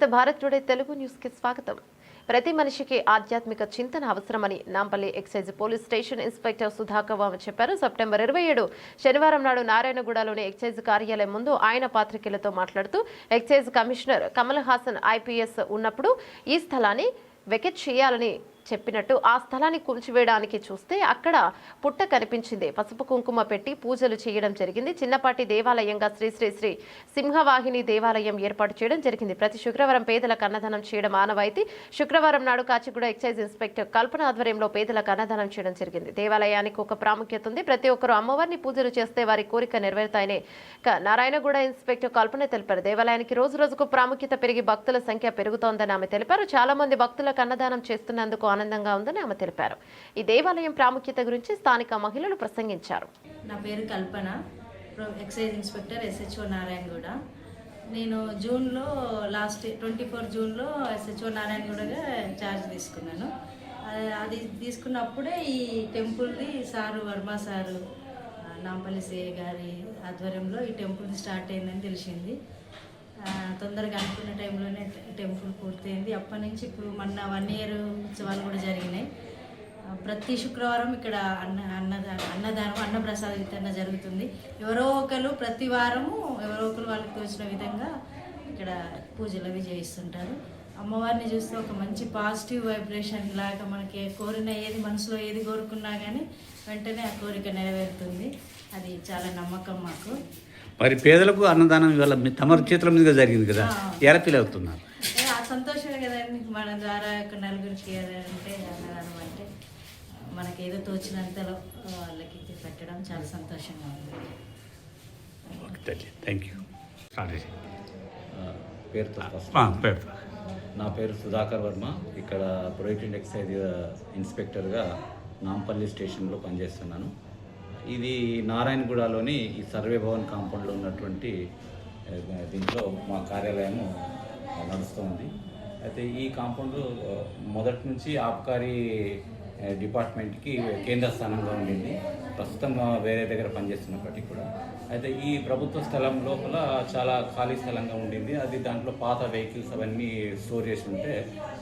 నమస్తే భారత్ టుడే తెలుగు న్యూస్కి స్వాగతం. ప్రతి మనిషికి ఆధ్యాత్మిక చింతన అవసరమని Nampally excise police station inspector Sudhakar వామ చెప్పారు. సెప్టెంబర్ ఇరవై ఏడు శనివారం నాడు నారాయణగూడలోని ఎక్సైజ్ కార్యాలయం ముందు ఆయన పాత్రికేయులతో మాట్లాడుతూ excise commissioner Kamal Hasan IPS ఉన్నప్పుడు ఈ స్థలాన్ని వెకెట్ చేయాలని చెప్పినట్టు ఆ స్థలాన్ని కూల్చివేయడానికి చూస్తే అక్కడ పుట్ట కనిపించింది. పసుపు కుంకుమ పెట్టి పూజలు చేయడం జరిగింది. చిన్నపాటి దేవాలయంగా శ్రీ శ్రీ శ్రీ సింహవాహిని దేవాలయం ఏర్పాటు చేయడం జరిగింది. ప్రతి శుక్రవారం పేదలకు అన్నదానం చేయడం ఆనవాయితీ. శుక్రవారం నాడు కాచిగూడ ఎక్సైజ్ ఇన్స్పెక్టర్ కల్పన ఆధ్వర్యంలో పేదలకు అన్నదానం చేయడం జరిగింది. దేవాలయానికి ఒక ప్రాముఖ్యత ఉంది. ప్రతి ఒక్కరూ అమ్మవారిని పూజలు చేస్తే వారి కోరిక నెరవేరుతాయని క- నారాయణగూడ ఇన్స్పెక్టర్ కల్పన తెలిపారు. దేవాలయానికి రోజు రోజుకు ప్రాముఖ్యత పెరిగి భక్తుల సంఖ్య పెరుగుతోందని ఆమె తెలిపారు. చాలా మంది భక్తులకు అన్నదానం చేస్తున్నందుకు ఆనందంగా ఉందని ఆమె తెలిపారు. ఈ దేవాలయం ప్రాముఖ్యత గురించి స్థానిక మహిళలు ప్రసంగించారు. నా పేరు Kalpana excise inspector SHO Narayanguda. నేను జూన్లో లాస్ట్ ట్వంటీ ఫోర్ జూన్లో ఎస్హెచ్ఓ నారాయణగూడగా ఛార్జ్ తీసుకున్నాను. అది తీసుకున్నప్పుడే ఈ టెంపుల్ది sir Varma sir Nampally CI గారి ఆధ్వర్యంలో ఈ టెంపుల్ స్టార్ట్ అయిందని తెలిసింది. తొందరగా అనుకున్న టైంలోనే టెంపుల్ పూర్తయింది. అప్పటి నుంచి ఇప్పుడు మొన్న వన్ ఇయర్ ఉత్సవాలు కూడా జరిగినాయి. ప్రతి శుక్రవారం ఇక్కడ అన్న అన్నదానం అన్నదానం అన్నప్రసాద వితరణ జరుగుతుంది. ఎవరో ఒకరు ప్రతి వారము ఎవరో ఒకరు వాళ్ళకి తోచిన విధంగా ఇక్కడ పూజలు అవి చేయిస్తుంటారు. అమ్మవారిని చూస్తే ఒక మంచి పాజిటివ్ వైబ్రేషన్ లాగా మనకి కోరిన ఏది మనసులో ఏది కోరుకున్నా కానీ వెంటనే ఆ కోరిక నెరవేరుతుంది. అది చాలా నమ్మకం మాకు. మరి పేదలకు అన్నదానం ఇవాళ మీ తమరి చేతుల మీదుగా జరిగింది కదా. ఎలా ఫీల్ అవుతున్నారు? సంతోషమే కదండి మన ద్వారా నలుగురికి అంటే అన్నదానం అంటే మనకి ఏదో తోచినంతలో వాళ్ళకి పెట్టడం చాలా సంతోషంగా ఉంది. Thank you. పేరుతో నా పేరు సుధాకర్ వర్మ. ఇక్కడ ప్రొడక్ట్ ఎక్సైజ్ ఇన్స్పెక్టర్గా నాంపల్లి స్టేషన్లో పనిచేస్తున్నాను. ఇది నారాయణగూడలోని ఈ సర్వే భవన్ కాంపౌండ్లో ఉన్నటువంటి దీంట్లో మా కార్యాలయము నడుస్తుంది అయితే ఈ కాంపౌండ్ మొదటి నుంచి ఆబ్కారీ డిపార్ట్మెంట్కి కేంద్ర స్థానంగా ఉండింది. ప్రస్తుతం వేరే దగ్గర పనిచేస్తున్నప్పటికీ కూడా. అయితే ఈ ప్రభుత్వ స్థలం లోపల చాలా ఖాళీ స్థలంగా ఉండింది. అది దాంట్లో పాత వెహికల్స్ అవన్నీ స్టోర్ చేసి ఉంటే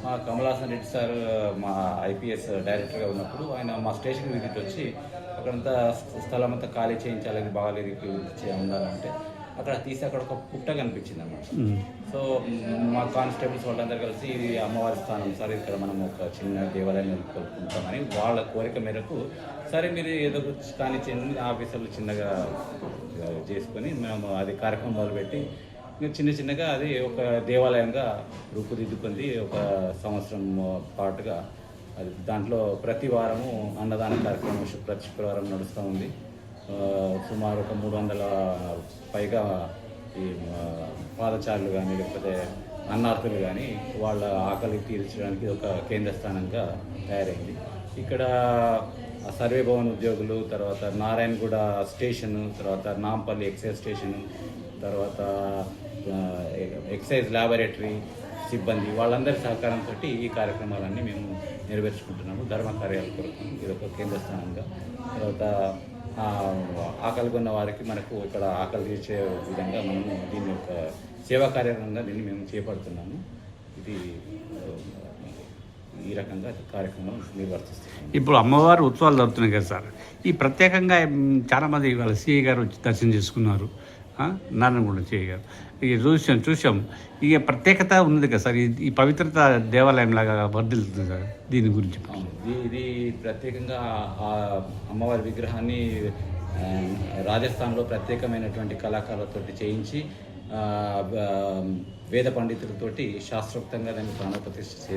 మా కమలాసన్ రెడ్డి సార్ మా ఐపీఎస్ డైరెక్టర్గా ఉన్నప్పుడు ఆయన మా స్టేషన్ విజిట్ వచ్చి అక్కడంతా స్థలం అంతా ఖాళీ చేయించాలని బాగాలేదు ఉండాలంటే. అక్కడ తీసి అక్కడ ఒక పుట్ట కనిపించింది అన్నమాట సో మ్, కానిస్టేబుల్స్ వాళ్ళందరూ కలిసి ఇది అమ్మవారి స్థానం సార్ ఇక్కడ మనం ఒక చిన్న దేవాలయం నెలకొల్పుకుంటామని వాళ్ళ కోరిక మేరకు సరే మీరు ఏదో ఒక కానీ చిన్న ఆఫీసర్లు చిన్నగా చేసుకొని మేము అది కార్యక్రమం మొదలుపెట్టి చిన్న చిన్నగా అది ఒక దేవాలయంగా రూపుదిద్దుకుంది. ఒక సంవత్సరం పాటుగా అది దాంట్లో ప్రతి వారము అన్నదాన కార్యక్రమం ప్రతి శుక్రవారం నడుస్తూ ఉంది. సుమారు ఒక మూడు వందల పైగా ఈ పాదచారులు కానీ లేకపోతే అన్నార్థులు కానీ వాళ్ళ ఆకలి తీర్చడానికి ఒక కేంద్ర స్థానంగా తయారైంది. ఇక్కడ సర్వే భవన్ ఉద్యోగులు తర్వాత నారాయణగూడ స్టేషను తర్వాత నాంపల్లి ఎక్సైజ్ స్టేషను తర్వాత ఎక్సైజ్ ల్యాబొరేటరీ సిబ్బంది వాళ్ళందరి సహకారంతో ఈ కార్యక్రమాలన్నీ మేము నెరవేర్చుకుంటున్నాము. ధర్మ కార్యాల కొరకు ఇది ఒక కేంద్ర స్థానంగా. తర్వాత ఆకలి కొన్న వారికి మనకు ఇక్కడ ఆకలి తీర్చే విధంగా మనము దీని యొక్క సేవా కార్యక్రమంగా దీన్ని మేము చేపడుతున్నాము. ఇది ఈ రకంగా కార్యక్రమం నిర్వర్తిస్తున్నాము. ఇప్పుడు అమ్మవారు ఉత్సవాలు జరుగుతున్నాయి కదా సార్. ఈ ప్రత్యేకంగా చాలామంది వాళ్ళ సిఐ గారు వచ్చి దర్శనం చేసుకున్నారు. నారాయణగూడ చేయగారు ఇక చూసాం చూసాం. ఇక ప్రత్యేకత ఉన్నది కదా సార్ ఈ- ఈ పవిత్రత దేవాలయం లాగా వర్ధిల్తుంది సార్ దీని గురించి. ఇది ప్రత్యేకంగా అమ్మవారి విగ్రహాన్ని రాజస్థాన్లో ప్రత్యేకమైనటువంటి కళాకారులతో చేయించి వేద పండితులతోటి శాస్త్రోక్తంగా దాన్ని ప్రాణప్రతిష్ఠ